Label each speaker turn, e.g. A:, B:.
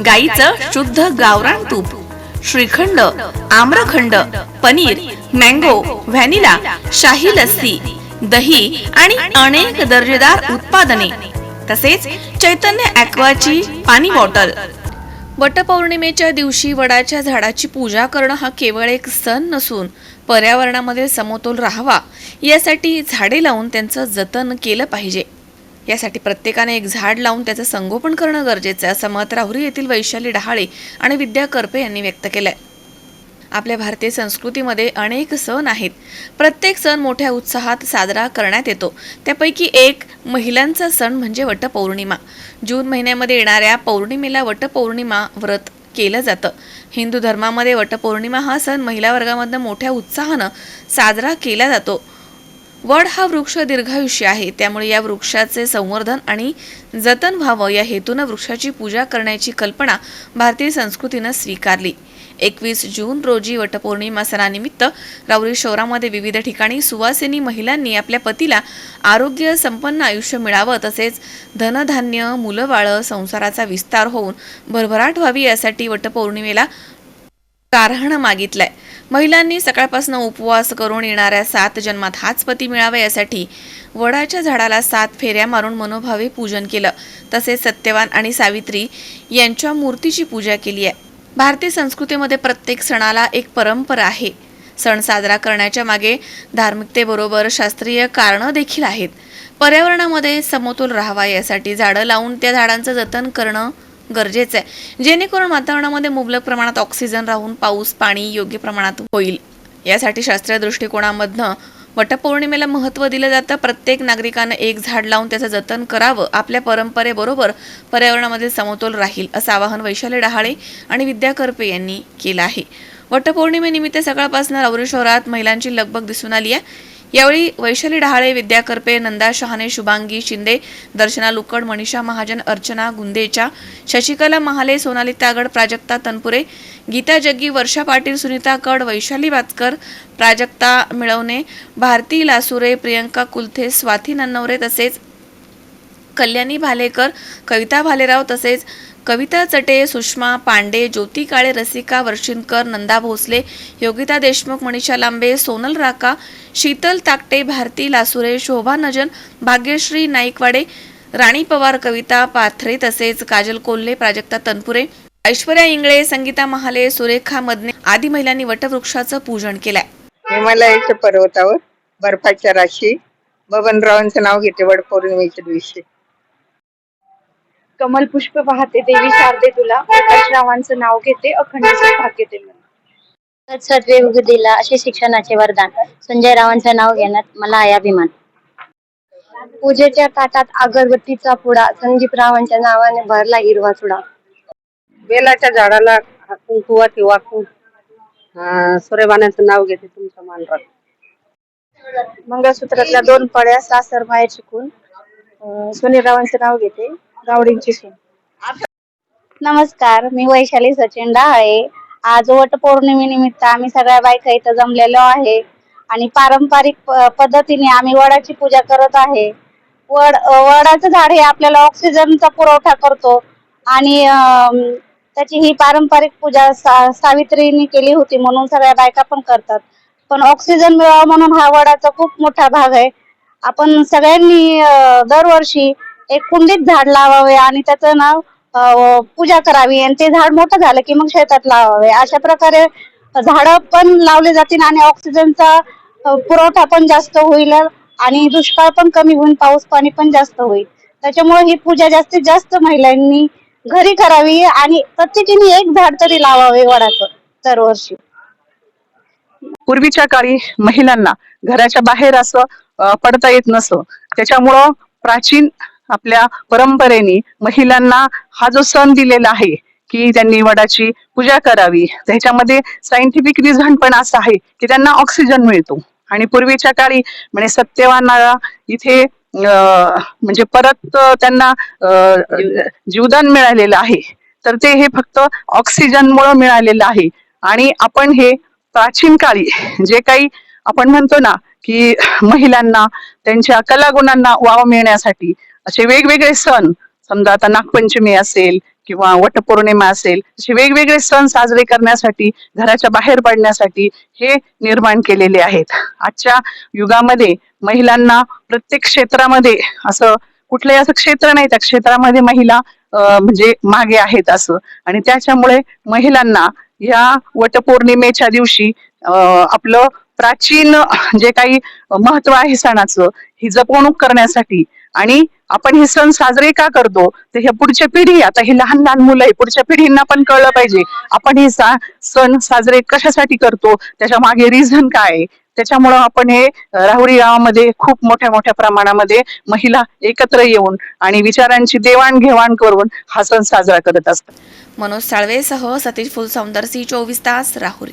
A: गाईचं शुद्ध गावरान तूप श्रीखंड आम्रखंड पनीर मँगो व्हॅनिला शाही लस्सी दही आणि अनेक दर्जेदार उत्पादने. तसेच चैतन्य ॲक्वाची पाणी बॉटल. वटपौर्णिमेच्या दिवशी वडाच्या झाडाची पूजा करणं हा केवळ एक सण नसून पर्यावरणामध्ये समतोल राहावा यासाठी झाडे लावून त्यांचं जतन केलं पाहिजे. यासाठी प्रत्येकाने एक झाड लावून त्याचं संगोपन करणं गरजेचं आहे असं मत राहुरी येथील वैशाली डहाळे आणि विद्या करपे यांनी व्यक्त केलंय. आपल्या भारतीय संस्कृतीमध्ये अनेक सण आहेत. प्रत्येक सण मोठ्या उत्साहात साजरा करण्यात येतो. त्यापैकी एक महिलांचा सण म्हणजे वटपौर्णिमा. जून महिन्यामध्ये येणाऱ्या पौर्णिमेला वटपौर्णिमा व्रत केलं जातं. हिंदू धर्मामध्ये वटपौर्णिमा हा सण महिला वर्गामधनं मोठ्या उत्साहानं साजरा केला जातो. वड हा वृक्ष दीर्घायुष्य आहे. त्यामुळे या वृक्षाचे संवर्धन आणि जतन व्हावं या हेतूनं वृक्षाची पूजा करण्याची कल्पना भारतीय संस्कृतीनं स्वीकारली. एकवीस जून रोजी वटपौर्णिमा सणानिमित्त राऊरी शहरामध्ये विविध ठिकाणी सुवासिनी महिलांनी आपल्या पतीला आरोग्य संपन्न आयुष्य मिळावं तसेच धनधान्य मुलं बाळं संसाराचा विस्तार होऊन भरभराट व्हावी यासाठी वटपौर्णिमेला गारहाणं मागितलंय. महिलांनी सकाळपासून उपवास करून येणाऱ्या सात जन्मात हाच पती मिळावा यासाठी वडाच्या झाडाला सात फेऱ्या मारून मनोभावे पूजन केलं. तसेच सत्यवान आणि सावित्री यांच्या मूर्तीची पूजा केली आहे. भारतीय संस्कृतीमध्ये प्रत्येक सणाला एक परंपरा आहे. सण साजरा करण्याच्या मागे धार्मिकतेबरोबर शास्त्रीय कारणं देखील आहेत. पर्यावरणामध्ये समतोल राहावा यासाठी झाडं लावून त्या झाडांचं जतन करणं गरजेचं आहे. जेणेकरून वातावरणामध्ये मुबलक प्रमाणात ऑक्सिजन राहून पाऊस पाणी योग्य प्रमाणात होईल. यासाठी शास्त्रीय दृष्टिकोनामधनं वटपौर्णिमेला महत्त्व दिलं जातं. प्रत्येक नागरिकानं एक झाड लावून त्याचं जतन करावं. आपल्या परंपरेबरोबर पर्यावरणामध्ये समतोल राहील असं आवाहन वैशाली डहाळे आणि विद्या करपे यांनी केलं आहे. वटपौर्णिमेनिमित्त सकाळपासून राऊरी शहरात महिलांची लगबग दिसून आली आहे. यावेळी वैशाली डहाळे विद्या करपे नंदा शहाणे शुभांगी शिंदे दर्शना लुकड मनीषा महाजन अर्चना गुंदेचा शशिकला महाले सोनाली तागड प्राजक्ता तनपुरे गीता जग्गी वर्षा पाटील सुनीता कड वैशाली वातकर प्राजक्ता मिळवणे भारती लासुरे प्रियंका कुलथे स्वाती नन्नवरे तसेच कल्याणी भालेकर कविता भालेराव तसेच कविता चटे सुषमा पांडे ज्योती काळे रसिका वर्षिनकर नंदा भोसले योगिता देशमुख मनीषा लांबे सोनल राका शीतल ताकटे भारती लासुरे शोभा नजन भाग्यश्री नाईकवाडे राणी पवार कविता पाथरे तसेच काजल कोल्हे प्राजक्ता तनपुरे ऐश्वर्या इंगळे संगीता महाले सुरेखा मदने आदी महिलांनी वटवृक्षाचं पूजन केलंय.
B: हिमालयाच्या पर्वतावर बर्फाच्या राशी बबनरावांचं नाव घेते वडपौर्णिमेच्या दिवशी.
C: कमल पुष्प वाहते देवी शारदे तुला. प्रकाश रावांचं नाव घेते अखंड
D: सत्वे दिला असे शिक्षणाचे वरदान. संजय रावांचं नाव घेण्यात मला आहे अभिमान.
C: पूजेच्या ताटात अगरबत्तीचा पुडा संदीप रावांच्या नावाने भरला हिरवा चुडा.
B: बेलाच्या झाडाला कुंकुवाती वाकून सूर्यबानाचं नाव घेते तुमचं मान राख
C: मंगळसूत्रातल्या दोन पड्या सासर माहेर शिकून सुनील रावांचं नाव घेते. गावडींची सून
D: नमस्कार मी वैशाली सचिन डहाळे आज वट पौर्णिमेनिमित्त आम्ही सगळ्या बायका इथं जमलेलो आहे. आणि पारंपरिक पद्धतीने आम्ही वडाची पूजा करत आहे. वड वडाचं झाड हे आपल्याला ऑक्सिजनचा पुरवठा करतो. आणि त्याची ही पारंपरिक पूजा सा सावित्रीने केली होती म्हणून सगळ्या बायका पण करतात. पण ऑक्सिजन मिळावा म्हणून हा वडाचा खूप मोठा भाग आहे. आपण सगळ्यांनी दरवर्षी एक कुंडीत झाड लावावे आणि त्याचं नाव पूजा करावी. आणि ते झाड मोठं झालं की मग शेतात लावावे. अशा प्रकारे झाडं पण लावले जातील आणि ऑक्सिजनचा पुरवठा पण जास्त होईल आणि दुष्काळ पण कमी होईल पाऊस पाणी पण जास्त होईल. त्याच्यामुळे ही पूजा जास्तीत जास्त महिलांनी घरी करावी आणि प्रत्येकीने एक झाड तरी लावावे वडाचं दरवर्षी.
E: पूर्वीच्या काळी महिलांना घराच्या बाहेर असं पडता येत नसं त्याच्यामुळं प्राचीन आपल्या परंपरेने महिलांना हा जो सण दिलेला आहे की त्यांनी वडाची पूजा करावी त्याच्यामध्ये सायंटिफिक रिझन पण असं आहे की त्यांना ऑक्सिजन मिळतो. आणि पूर्वीच्या काळी म्हणजे सत्यवानाला इथे म्हणजे परत त्यांना जीवदान मिळालेलं आहे. तर ते हे फक्त ऑक्सिजनमुळं मिळालेलं आहे. आणि आपण हे प्राचीन काळी जे काही आपण म्हणतो ना की महिलांना त्यांच्या कलागुणांना वाव मिळण्यासाठी असे वेगवेगळे सण समजा आता नागपंचमी असेल किंवा वटपौर्णिमा असेल असे वेगवेगळे सण साजरे करण्यासाठी घराच्या बाहेर पडण्यासाठी हे निर्माण केलेले आहेत. आजच्या युगामध्ये महिलांना प्रत्येक क्षेत्रामध्ये असं कुठलंही असं क्षेत्र नाही त्या क्षेत्रामध्ये महिला म्हणजे मागे आहेत असं. आणि त्याच्यामुळे महिलांना या वटपौर्णिमेच्या दिवशी आपलं प्राचीन जे काही महत्त्व आहे सणाचं ही जपवणूक करण्यासाठी आणि आपण हे सण साजरे का करतो? तर ह्या पुढच्या पिढी आता ही लहान लहान मुलं आहे पुढच्या पिढींना पण कळलं पाहिजे. आपण हे सा- सण साजरे कशासाठी करतो? त्याच्यामागे रिझन काय आहे? त्याच्यामुळं आपण हे राहुरी गावामध्ये खूप मोठ्या मोठ्या प्रमाणामध्ये महिला एकत्र येऊन आणि विचारांची देवाणघेवाण करून हा सण साजरा करत असतात.
A: मनोज साळवेसह सतीश फुलसौंदरसी चोवीस तास राहुरी.